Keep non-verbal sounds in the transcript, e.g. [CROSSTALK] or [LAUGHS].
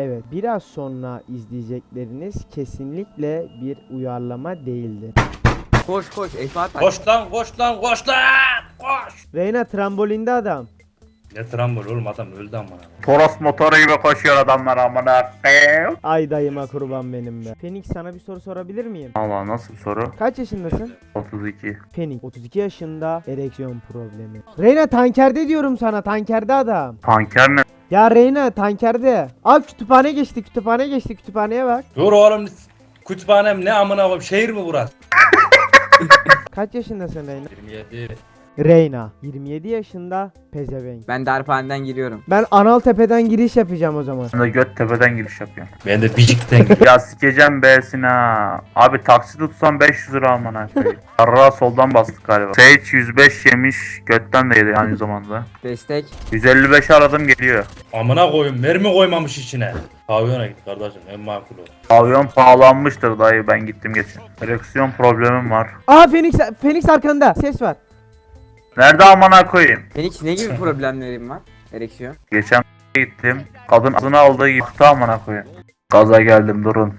Evet, biraz sonra izleyecekleriniz kesinlikle bir uyarlama değildir. Koş koş bak. Koş lan koş lan koş lan koş. Reyna trambolinde adam. Ne trambol oğlum adam öldü amına. Toros motoru gibi koşuyor adamlar amına. Ay dayıma kurban benim be. Phoenix sana bir soru sorabilir miyim? Allah nasıl bir soru? Kaç yaşındasın? 32. Phoenix 32 yaşında ereksiyon problemi. Reyna tankerde diyorum sana tankerde adam. Tanker ne? Ya Reyna tankerde. Abi kütüphane geçti kütüphane geçti kütüphaneye bak. Dur oğlum kütüphanem ne amına koyayım şehir mi burası? Kaç yaşındasın Reyna? 27. Reyna 27 yaşında pezevenk. Ben darphaneden giriyorum. Ben Analtepe'den giriş yapacağım o zaman. Ben de göt tepeden giriş yapıyorum. Ben de bicikten gidiyorum. ya sikeceğim B'sini ha. Abi taksi tutsam 500 lira amına koyayım. [LAUGHS] Arra soldan bastık galiba. Sage 105 yemiş. Götten de yedi aynı zamanda. Destek. 155 aradım geliyor. amına koyayım mermi koymamış içine. Pavyona git kardeşim en makul o. Pavyon pahalanmıştır dayı ben gittim geçin. Ereksiyon problemim var. Aa Phoenix Phoenix arkanda. Ses var. Nerede amına koyayım? Phoenix ne gibi [LAUGHS] problemlerin var? Ereksiyon. Geçen gittim. Kadın adını aldığı gibi amına koyayım. Gaza geldim durun.